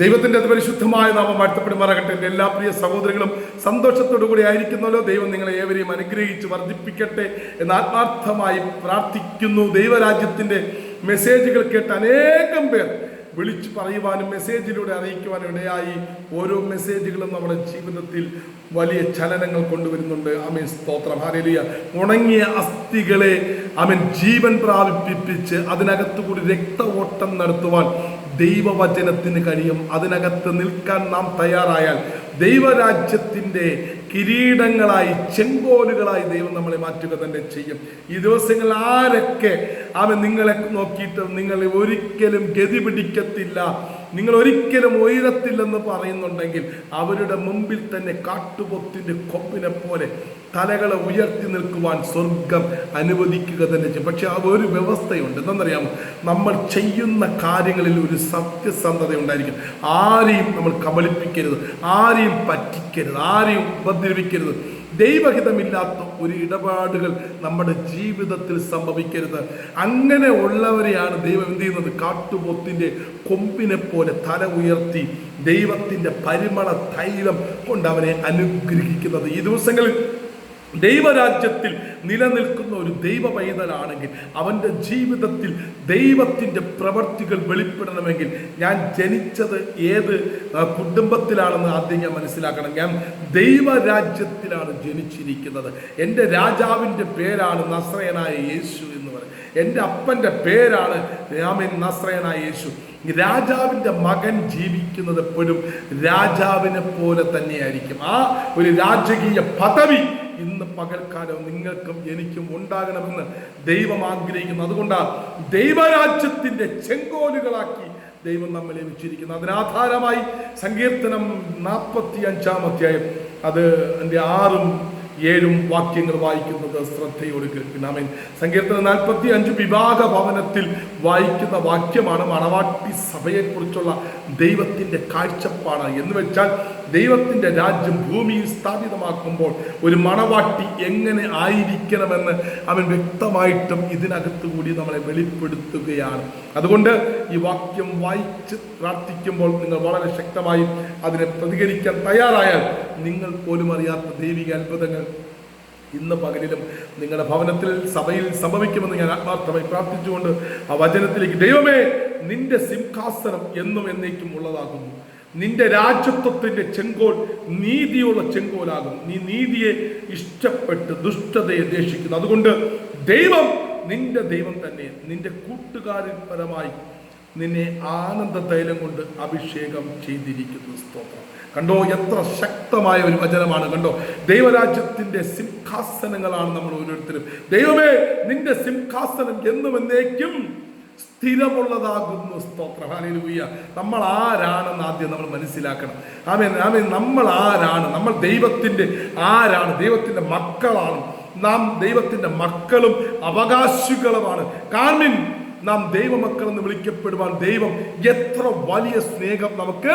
ദൈവത്തിന്റെ പരിശുദ്ധമായ നാമം വാഴ്ത്തപ്പെടുമാറാകട്ടെ. എന്റെ എല്ലാ പ്രിയ സഹോദരങ്ങളും സന്തോഷത്തോടു കൂടി ആയിരിക്കുന്നല്ലോ. ദൈവം നിങ്ങളെ ഏവരെയും അനുഗ്രഹിച്ച് വർദ്ധിപ്പിക്കട്ടെ എന്ന് ആത്മാർത്ഥമായി പ്രാർത്ഥിക്കുന്നു. ദൈവരാജ്യത്തിന്റെ മെസ്സേജുകൾ കേട്ട് അനേകം പേർ വിളിച്ചു പറയുവാനും മെസ്സേജിലൂടെ അറിയിക്കുവാനും ഇടയായി ഓരോ മെസ്സേജുകളും നമ്മുടെ ജീവിതത്തിൽ വലിയ ചലനങ്ങൾ കൊണ്ടുവരുന്നുണ്ട്. അമീൻ സ്തോത്രം. ഹാരലിയ ഉണങ്ങിയ അസ്ഥികളെ അവൻ ജീവൻ പ്രാപിപ്പിച്ച് അതിനകത്തു കൂടി രക്ത ഓട്ടം നടത്തുവാൻ ദൈവവചനത്തിന് കഴിയും. അതിനകത്ത് നിൽക്കാൻ നാം തയ്യാറായാൽ ദൈവരാജ്യത്തിന്റെ കിരീടങ്ങളായി ചെങ്കോലുകളായി ദൈവം നമ്മളെ മാറ്റുക തന്നെ ചെയ്യും. ഈ ദിവസങ്ങൾ ആരൊക്കെ അവൻ നിങ്ങളെ നോക്കിയിട്ട് നിങ്ങളെ ഒരിക്കലും ഗതി പിടിക്കത്തില്ല നിങ്ങൾ ഒരിക്കലും ഉയരത്തില്ലെന്ന് പറയുന്നുണ്ടെങ്കിൽ അവരുടെ മുമ്പിൽ തന്നെ കാട്ടുപൊത്തിന്റെ കൊപ്പിനെ പോലെ തലകളെ ഉയർത്തി നിൽക്കുവാൻ സ്വർഗം അനുവദിക്കുക തന്നെ ചെയ്യും. പക്ഷെ ആ ഒരു വ്യവസ്ഥയുണ്ട്. എന്തെന്നറിയാമോ നമ്മൾ ചെയ്യുന്ന കാര്യങ്ങളിൽ ഒരു സത്യസന്ധത ഉണ്ടായിരിക്കും. ആരെയും നമ്മൾ കബളിപ്പിക്കരുത്. ആരെയും പറ്റിക്കരുത്. ആരെയും ഉപദ്രവിക്കരുത്. ദൈവഹിതമില്ലാത്ത ഒരു ഇടപാടുകൾ നമ്മുടെ ജീവിതത്തിൽ സംഭവിക്കരുത്. അങ്ങനെ ഉള്ളവരെയാണ് ദൈവം എന്ത് ചെയ്യുന്നത്? കാട്ടുപോത്തിന്റെ കൊമ്പിനെ പോലെ തല ഉയർത്തി ദൈവത്തിന്റെ പരിമള തൈലം കൊണ്ട് അവനെ അനുഗ്രഹിക്കുന്നത്. ഈ ദിവസങ്ങളിൽ ദൈവരാജ്യത്തിൽ നിലനിൽക്കുന്ന ഒരു ദൈവ പൈതലാണെങ്കിൽ അവന്റെ ജീവിതത്തിൽ ദൈവത്തിന്റെ പ്രവർത്തികൾ വെളിപ്പെടണമെങ്കിൽ ഞാൻ ജനിച്ചത് ഏത് കുടുംബത്തിലാണെന്ന് ആദ്യം ഞാൻ മനസ്സിലാക്കണം. ഞാൻ ദൈവരാജ്യത്തിലാണ് ജനിച്ചിരിക്കുന്നത്. എന്റെ രാജാവിന്റെ പേരാണ് നസ്രയനായ യേശു എന്ന് പറയും. എന്റെ അപ്പന്റെ പേരാണ് രാമൻ നസ്രയനായ യേശു. രാജാവിന്റെ മകൻ ജീവിക്കുന്നത് എപ്പോഴും രാജാവിനെ പോലെ തന്നെയായിരിക്കും. ആ ഒരു രാജകീയ പദവി ഇന്ന് പകൽക്കാലം നിങ്ങൾക്കും എനിക്കും ഉണ്ടാകണമെന്ന് ദൈവം ആഗ്രഹിക്കുന്നു. അതുകൊണ്ടാണ് ദൈവരാജ്യത്തിന്റെ ചെങ്കോലുകളാക്കി ദൈവം നമ്മളെ വെച്ചിരിക്കുന്നു അതിനാധാരമായി സങ്കീർത്തനം നാൽപ്പത്തി അഞ്ചാം അധ്യായം അത് എന്റെ ആറും ഏഴും വാക്യങ്ങൾ വായിക്കുന്നത് ശ്രദ്ധയോട് കേൾക്കണമേൻ സങ്കീർത്തന നാൽപ്പത്തി അഞ്ച് വിവാഹ ഭവനത്തിൽ വായിക്കുന്ന വാക്യമാണ് മണവാട്ടി സഭയെക്കുറിച്ചുള്ള ദൈവത്തിന്റെ കാഴ്ചപ്പാട്. എന്ന് വെച്ചാൽ ദൈവത്തിന്റെ രാജ്യം ഭൂമിയിൽ സ്ഥാപിതമാക്കുമ്പോൾ ഒരു മണവാട്ടി എങ്ങനെ ആയിരിക്കണമെന്ന് അവൻ വ്യക്തമായിട്ടും ഇതിനകത്ത് കൂടി നമ്മളെ വെളിപ്പെടുത്തുകയാണ്. അതുകൊണ്ട് ഈ വാക്യം വായിച്ച് പ്രാർത്ഥിക്കുമ്പോൾ നിങ്ങൾ വളരെ ശക്തമായി അതിനെ പ്രതികരിക്കാൻ തയ്യാറായാൽ നിങ്ങൾ പോലും അറിയാത്ത ദൈവിക അത്ഭുതങ്ങൾ ഇന്ന് പകലിലും നിങ്ങളുടെ ഭവനത്തിൽ സഭയിൽ സംഭവിക്കുമെന്ന് ഞാൻ ആത്മാർത്ഥമായി പ്രാർത്ഥിച്ചുകൊണ്ട് ആ വചനത്തിലേക്ക് ദൈവമേ നിന്റെ സിംഹാസനം എന്നും എന്നേക്കും ഉള്ളതാകുന്നു. നിന്റെ രാജ്യത്വത്തിന്റെ ചെങ്കോൽ നീതിയുള്ള ചെങ്കോലാകും. നീ നീതിയെ ഇഷ്ടപ്പെട്ട് ദുഷ്ടതയെ ദേഷിക്കുന്നു. അതുകൊണ്ട് ദൈവം നിന്റെ ദൈവം തന്നെ നിന്റെ കൂട്ടുകാരിൽ പരമായി നിന്നെ ആനന്ദ തൈലം കൊണ്ട് അഭിഷേകം ചെയ്തിരിക്കുന്നു. സ്തോത്രം. കണ്ടോ എത്ര ശക്തമായ ഒരു വചനമാണ്. കണ്ടോ ദൈവരാജ്യത്തിന്റെ സിംഹാസനങ്ങളാണ് നമ്മൾ ഓരോരുത്തരും. ദൈവമേ നിന്റെ സിംഹാസനം എന്നും എന്നേക്കും സ്ഥിരമുള്ളതാകുന്നു സ്തോത്രം. ഹാലേലൂയ നമ്മൾ ആരാണെന്ന് ആദ്യം നമ്മൾ മനസ്സിലാക്കണം. ആമേൻ ആമേൻ. നമ്മൾ ആരാണ്? നമ്മൾ ദൈവത്തിന്റെ ആരാണ്? ദൈവത്തിന്റെ മക്കളാണ്. നാം ദൈവത്തിന്റെ മക്കളും അവകാശികളുമാണ്. കാർമിൻ നാം ദൈവമക്കൾ എന്ന് വിളിക്കപ്പെടുവാൻ ദൈവം എത്ര വലിയ സ്നേഹം നമുക്ക്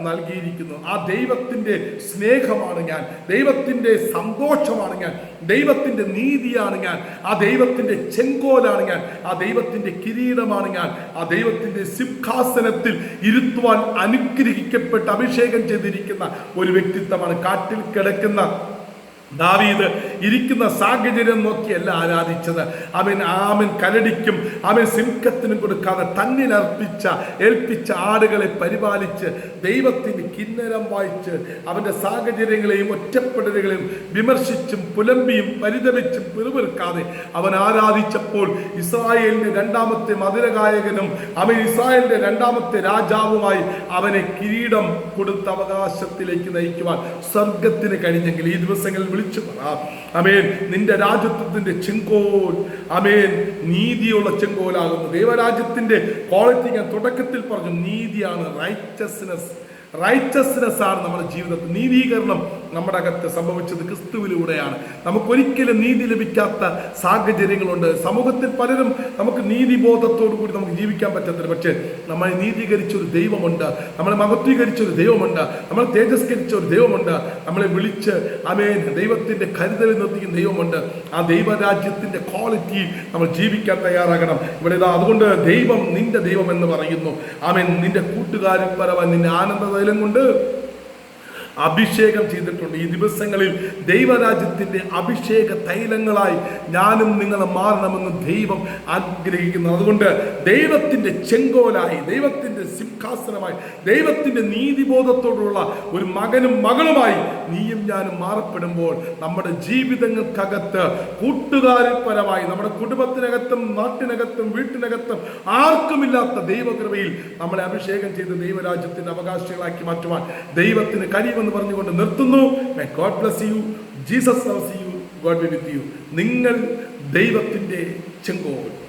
നൽകിയിരിക്കുന്നു. ആ ദൈവത്തിന്റെ സ്നേഹമാണ് ഞാൻ. ദൈവത്തിന്റെ സന്തോഷമാണ് ഞാൻ. ദൈവത്തിന്റെ നീതിയാണ് ഞാൻ. ആ ദൈവത്തിന്റെ ചെങ്കോലാണ് ഞാൻ. ആ ദൈവത്തിന്റെ കിരീടമാണ് ഞാൻ. ആ ദൈവത്തിന്റെ സിംഹാസനത്തിൽ ഇരുത്തുവാൻ അനുഗ്രഹിക്കപ്പെട്ട് അഭിഷേകം ചെയ്തിരിക്കുന്ന ഒരു വ്യക്തിത്വമാണ് കാട്ടിൽ കിടക്കുന്ന ദാവീദ്. ഇരിക്കുന്ന സാഹചര്യം നോക്കിയല്ല ആരാധിച്ചത്. അവൻ ആമൻ കരടിക്കും അവൻ സിംഹത്തിനും കൊടുക്കാതെ തന്നിലർപ്പിച്ച ഏൽപ്പിച്ച ആടുകളെ പരിപാലിച്ച് ദൈവത്തിന് കിന്നരം വായിച്ച് അവന്റെ സാഹചര്യങ്ങളെയും ഒറ്റപ്പെടലുകളെയും വിമർശിച്ചും പുലമ്പിയും പരിതപിച്ചും പിറുപിറുക്കാതെ അവൻ ആരാധിച്ചപ്പോൾ ഇസ്രായേലിന്റെ രണ്ടാമത്തെ മധുരഗായകനും അവൻ ഇസ്രായേലിന്റെ രണ്ടാമത്തെ രാജാവുമായി അവനെ കിരീടം കൊടുത്ത അവകാശത്തിലേക്ക് നയിക്കുവാൻ സ്വർഗത്തിന് കഴിഞ്ഞെങ്കിൽ ഈ ദിവസങ്ങളിൽ വിളിച്ചു പറ. അമേൻ നിന്റെ രാജ്യത്വത്തിന്റെ ചെങ്കോൽ. അമേൻ നീതിയുള്ള ചെങ്കോലാകുന്നു. ദൈവരാജ്യത്തിന്റെ ക്വാളിറ്റി ഞാൻ തുടക്കത്തിൽ പറഞ്ഞു. നീതിയാണ് റൈറ്റസ്നെസ് റൈറ്റസ്നെസ് ആണ് നമ്മുടെ ജീവിതത്തിൽ. നീതീകരണം നമ്മുടെ അകത്ത് സംഭവിച്ചത് ക്രിസ്തുവിലൂടെയാണ്. നമുക്കൊരിക്കലും നീതി ലഭിക്കാത്ത സാഹചര്യങ്ങളുണ്ട്. സമൂഹത്തിൽ പലരും നമുക്ക് നീതിബോധത്തോടു കൂടി നമുക്ക് ജീവിക്കാൻ പറ്റത്തില്ല പക്ഷേ നമ്മളെ നീതീകരിച്ച ഒരു ദൈവമുണ്ട്. നമ്മളെ മഹത്വീകരിച്ച ഒരു ദൈവമുണ്ട്. നമ്മളെ തേജസ്കരിച്ച ഒരു ദൈവമുണ്ട്. നമ്മളെ വിളിച്ച് അമേൻ ദൈവത്തിന്റെ കരുതൽ നിർത്തിക്കുന്ന ദൈവമുണ്ട്. ആ ദൈവരാജ്യത്തിന്റെ ക്വാളിറ്റി നമ്മൾ ജീവിക്കാൻ തയ്യാറാകണം. ഇവിടെ ഇതാ അതുകൊണ്ട് ദൈവം നിന്റെ ദൈവം എന്ന് പറയുന്നു. ആമേൻ നിന്റെ കൂട്ടുകാരൻ പരവൻ നിന്റെ ആനന്ദതൈലം കൊണ്ട് അഭിഷേകം ചെയ്തിട്ടുണ്ട്. ഈ ദിവസങ്ങളിൽ ദൈവരാജ്യത്തിന്റെ അഭിഷേക തൈലങ്ങളായി ഞാനും നിങ്ങളെ മാറണമെന്ന് ദൈവം ആഗ്രഹിക്കുന്നു. അതുകൊണ്ട് ദൈവത്തിന്റെ ചെങ്കോലായി ദൈവത്തിന്റെ സിംഹാസനമായി ദൈവത്തിന്റെ നീതിബോധത്തോടുള്ള ഒരു മകനും മകളുമായി നീയും ഞാനും മാറപ്പെടുമ്പോൾ നമ്മുടെ ജീവിതങ്ങൾക്കകത്ത് കൂട്ടുകാരിൽ പരമായി നമ്മുടെ കുടുംബത്തിനകത്തും നാട്ടിനകത്തും വീട്ടിനകത്തും ആർക്കുമില്ലാത്ത ദൈവകൃപയിൽ നമ്മളെ അഭിഷേകം ചെയ്ത് ദൈവരാജ്യത്തിന്റെ അവകാശികളാക്കി മാറ്റുവാൻ ദൈവത്തിന് കഴിയുമെന്ന് പറഞ്ഞുകൊണ്ട് നിർത്തുന്നു. God bless you Jesus loves you God with you നിങ്ങൾ ദൈവത്തിന്റെ ചെങ്കോൽ.